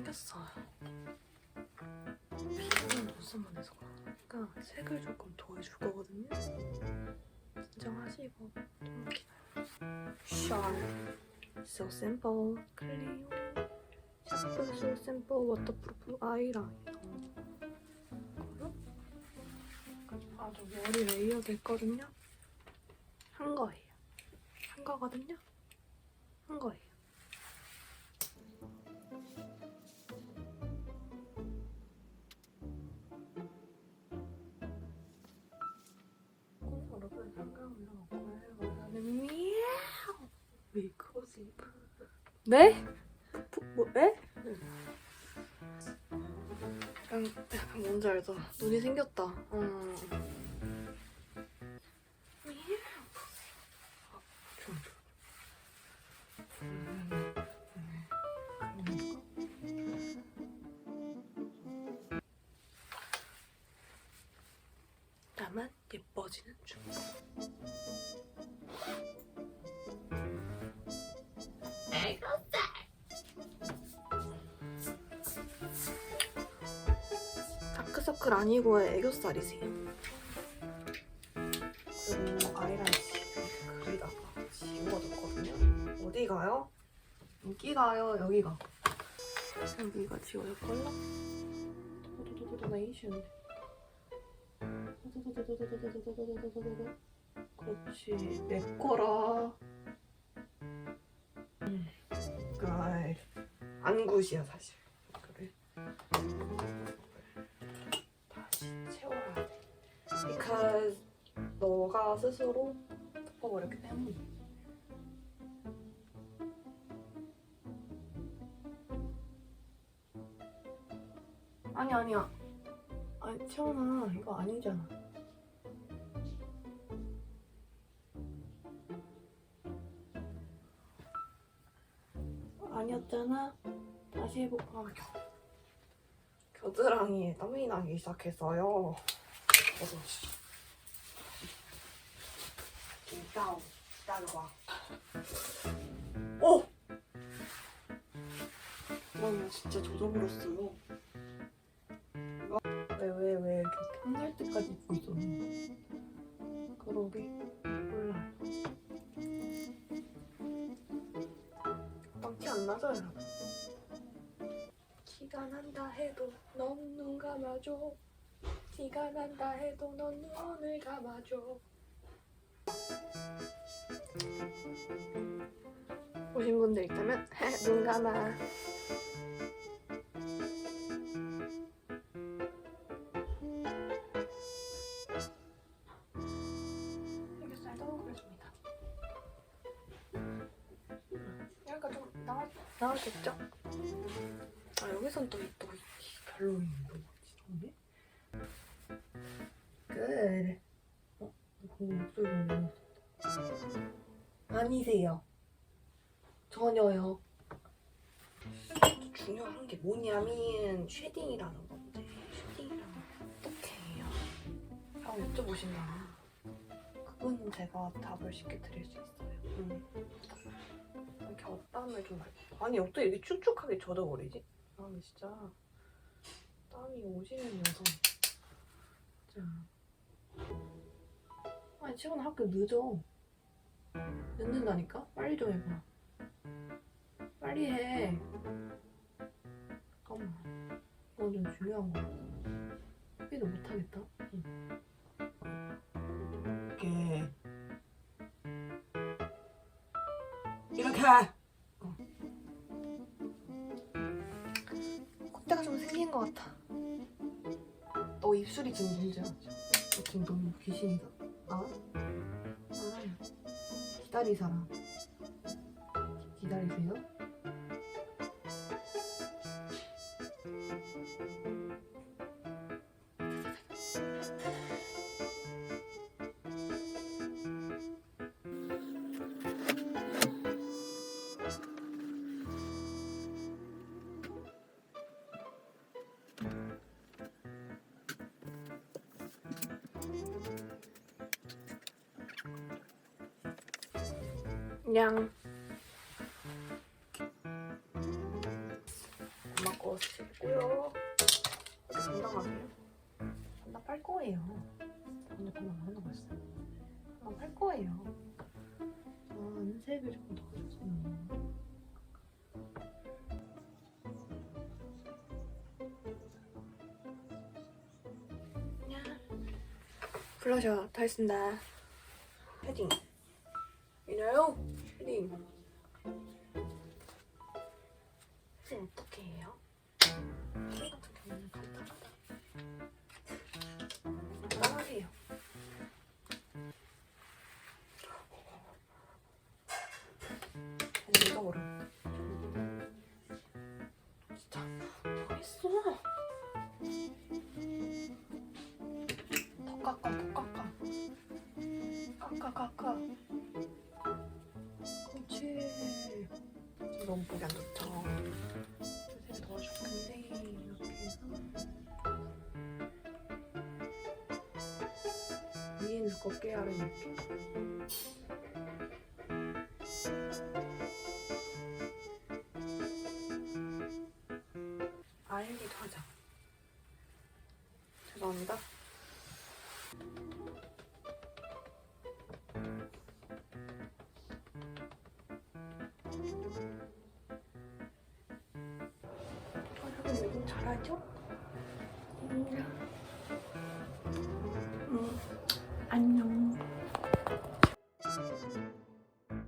생겼어요. 비는 옷만 해서 그러니까 색을 조금 더해줄 거거든요. 진정하시고 좀 기다려. 샤. So simple. 클리오. 샤프 so simple 워터프루프 아이라이너. 아주 머리 레이어드 했거든요. 한 거예요. 한 거거든요. 한 거예요. 네? 부- 뭐? 에? 약간, 약간 뭔지 알죠? 눈이 생겼다. 어. 음, 음. 나만 예뻐지는 중. 다크서클 아니고 애교살이세요. 그리고 아이라인 그리다가 지워졌거든요. 어디 가요? 여기 가요. 여기 가. 여기가 지워졌걸라? 도도도도도네이션. 그렇지 내 거라 안 굿이야 사실. 그래. 다시 채워야 돼. Because 너가 스스로 덮어버렸기 때문에 아니 아니야. 아니 채원아 이거 아니잖아 아니었잖아. 다시 해볼까? 겨, 겨드랑이에 땀이 나기 시작했어요. 일단 기다려봐. 오! 그러면 진짜 젖어버렸어요. 여러분? 티가 난다 해도 넌 눈 감아줘. 티가 난다 해도 넌 눈을 감아줘. 보신 분들 있다면 눈 감아 나와줬죠? 아 여기선 또, 또 별로인 거 같지 끝 어? 방금 목소리 너무 아니세요 전혀요 중요한 게 뭐냐면 쉐딩이라는 건데 쉐딩이라는 게 어떻게 해요? 라고 여쭤보신다 그건 제가 답을 쉽게 드릴 수 있어요 음. 곁땀을 좀 말- 아니 어떻게 이렇게 축축하게 젖어버리지? 아 진짜 땀이 오지는 녀석 진짜. 아니 채원 학교 늦어. 늦는다니까? 빨리 좀 해봐. 빨리 해. 잠깐만. 이건 좀 중요한 거 스피드 못하겠다? 응. 이렇게. 이렇게 생긴 것 같아. 너 입술이 지금 문제야. 너 지금 너무 귀신이다. 알아? 알아요 기다리 사람 기다리세요 양 엄마 거 넣어주시고요. 이렇게 당당하게요. 반납 할 거예요. 언니 반납 안 한다고 했어요. 반납 할 거예요. 아, 안색을 좀 넣어줬어요. 블러셔 다 했습니다. 패딩. 이나요? 모르. 진짜 더 했어. 더 깎아, 더 깎아. 깎아, 깎아. 그렇지. 너무 보기 안. 위에는 두껍게, 아래는 얇게. 죄송합니다. 어, 여러분 요즘 잘하죠? 음.